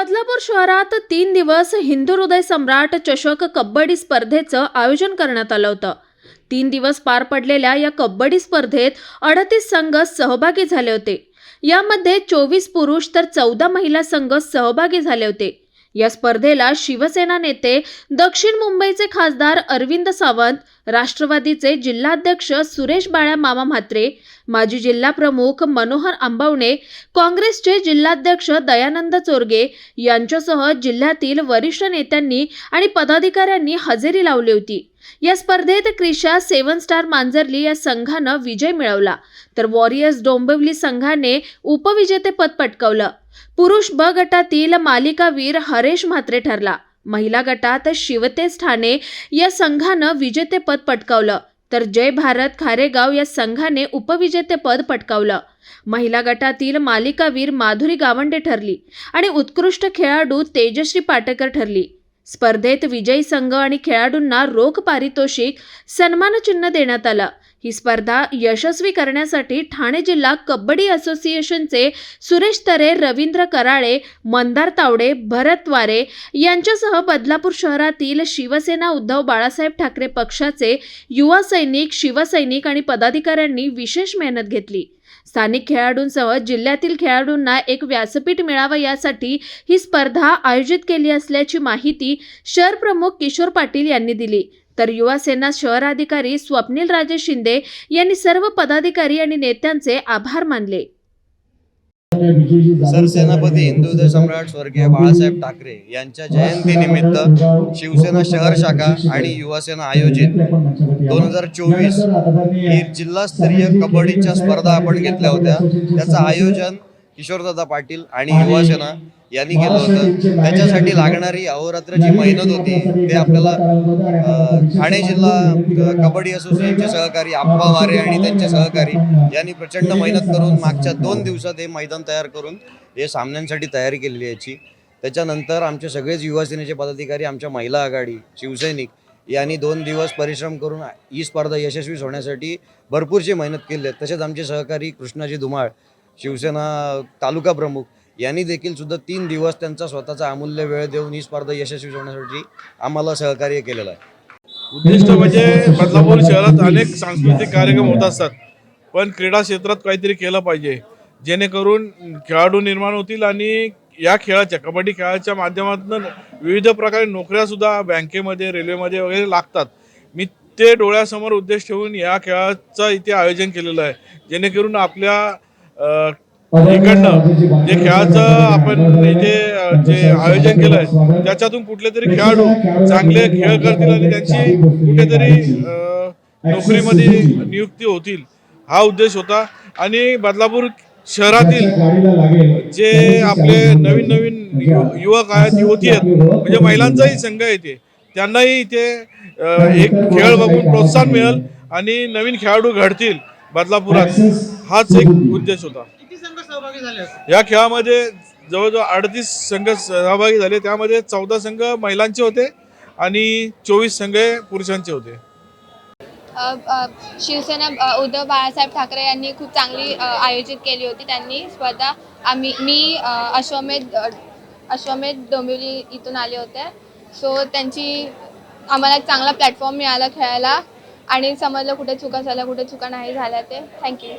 बदलापूर शहरात तीन दिवस हिंदू हृदय सम्राट चषक कबड्डी स्पर्धेचं आयोजन करण्यात आलं होतं. तीन दिवस पार पडलेल्या या कबड्डी स्पर्धेत अडतीस संघ सहभागी झाले होते. यामध्ये चोवीस पुरुष तर चौदा महिला संघ सहभागी झाले होते. या स्पर्धेला शिवसेना नेते दक्षिण मुंबईचे खासदार अरविंद सावंत राष्ट्रवादीचे जिल्हाध्यक्ष सुरेश बाळा मामा म्हात्रे माजी जिल्हा प्रमुख मनोहर आंबवणे काँग्रेसचे जिल्हाध्यक्ष दयानंद चोरगे यांच्यासह जिल्ह्यातील वरिष्ठ नेत्यांनी आणि पदाधिकाऱ्यांनी हजेरी लावली होती. या स्पर्धेत क्रिशा सेवन स्टार मांजरली या संघानं विजय मिळवला. तर वॉरियर्स डोंबिवली संघाने उपविजेतेपद पटकावलं. पुरुष ब गटातील मालिकावीर हरेश म्हात्रे ठरला. महिला गटात शिवतेज ठाणे या संघानं विजेतेपद पटकावलं. तर जय भारत खारेगाव या संघाने उपविजेतेपद पटकावलं. महिला गटातील मालिकावीर माधुरी गावंडे ठरली आणि उत्कृष्ट खेळाडू तेजश्री पाटेकर ठरली. स्पर्धेत विजयी संघ आणि खेळाडूंना रोख पारितोषिक सन्मानचिन्ह देण्यात आलं. ही स्पर्धा यशस्वी करण्यासाठी ठाणे जिल्हा कबड्डी असोसिएशनचे सुरेश तरे रवींद्र कराळे मंदार तावडे भरत वारे यांच्यासह बदलापूर शहरातील शिवसेना उद्धव बाळासाहेब ठाकरे पक्षाचे युवा सैनिक शिवसैनिक आणि पदाधिकाऱ्यांनी विशेष मेहनत घेतली. स्थानिक खेळाडूंसह जिल्ह्यातील खेळाडूंना एक व्यासपीठ मिळावं यासाठी ही स्पर्धा आयोजित केली असल्याची माहिती शहर प्रमुख किशोर पाटील यांनी दिली. तर युवा सेना शहराधिकारी स्वप्नील राजे शिंदे यांनी सर्व पदाधिकारी आणि नेत्यांचे आभार मानले. सरसेनापती हिंदू सम्राट स्वर्गीय बाळासाहेब ठाकरे यांच्या जयंतीनिमित्त शिवसेना शहर शाखा आणि युवासेना आयोजित दोन हजार चोवीस ही जिल्हास्तरीय कबड्डीच्या स्पर्धा आपण घेतल्या होत्या. त्याचं आयोजन किशोरदादा पाटील आणि युवासेना यांनी केलं होतं. त्याच्यासाठी लागणारी अहोरात्र जी मेहनत होती ते आपल्याला ठाणे जिल्हा कबड्डी असोसिएशनचे सहकारी आप्पा वारे आणि त्यांचे सहकारी यांनी प्रचंड मेहनत करून मागच्या दोन दिवसात हे मैदान तयार करून हे सामन्यांसाठी तयारी केलेली याची. त्याच्यानंतर आमचे सगळेच युवासेनेचे पदाधिकारी आमच्या महिला आघाडी शिवसैनिक यांनी दोन दिवस परिश्रम करून ही स्पर्धा यशस्वी होण्यासाठी भरपूरशी मेहनत केली आहे. तसेच आमचे सहकारी कृष्णाजी धुमाळ शिवसेना तालुका प्रमुख यांनी देखील सुद्धा तीन दिवस त्यांचा स्वतःचा अमूल्य वेळ देऊन ही स्पर्धा यशस्वी होण्यासाठी आम्हाला सहकार्य केलेलं आहे. उद्दिष्ट म्हणजे बदलापूर शहरात अनेक सांस्कृतिक कार्यक्रम होत असतात पण क्रीडा क्षेत्रात काहीतरी केलं पाहिजे जेणेकरून खेळाडू निर्माण होतील आणि या खेळाच्या कबड्डी खेळाच्या माध्यमातून विविध प्रकारे नोकऱ्या सुद्धा बँकेमध्ये रेल्वेमध्ये वगैरे लागतात. मी ते डोळ्यासमोर उद्देश ठेवून या खेळाचं इथे आयोजन केलेलं आहे जेणेकरून आपल्या इकडनं जे खेळाचं आपण इथे जे आयोजन केलं आहे त्याच्यातून कुठले तरी खेळाडू चांगले खेळ करतील आणि त्यांची कुठेतरी नोकरीमध्ये नियुक्ती होतील. हा उद्देश होता. आणि बदलापूर शहरातील जे आपले नवीन नवीन यु- युवक आहेत युवती आहेत म्हणजे महिलांचाही संघ येते त्यांनाही इथे एक खेळ बघून प्रोत्साहन मिळेल आणि नवीन खेळाडू घडतील. बदलापुरात हाच एक उद्देश होता. किती संघ सहभागी झाले या खेळामध्ये जवळजवळ अडतीस संघ सहभागी झाले. त्यामध्ये चौदा संघ महिलांचे होते आणि चोवीस संघ पुरुषांचे होते. शिवसेना उद्धव बाळासाहेब ठाकरे यांनी खूप चांगली आयोजित केली होती. त्यांनी स्पर्धा आम्ही मी अश्वमेध अश्वमेध डोंबिवली इथून आले होते. सो त्यांची आम्हाला एक चांगला प्लॅटफॉर्म मिळाला खेळायला. आणि समजलं कुठे चुका झाल्या कुठे चुका नाही झाल्या ते. थँक्यू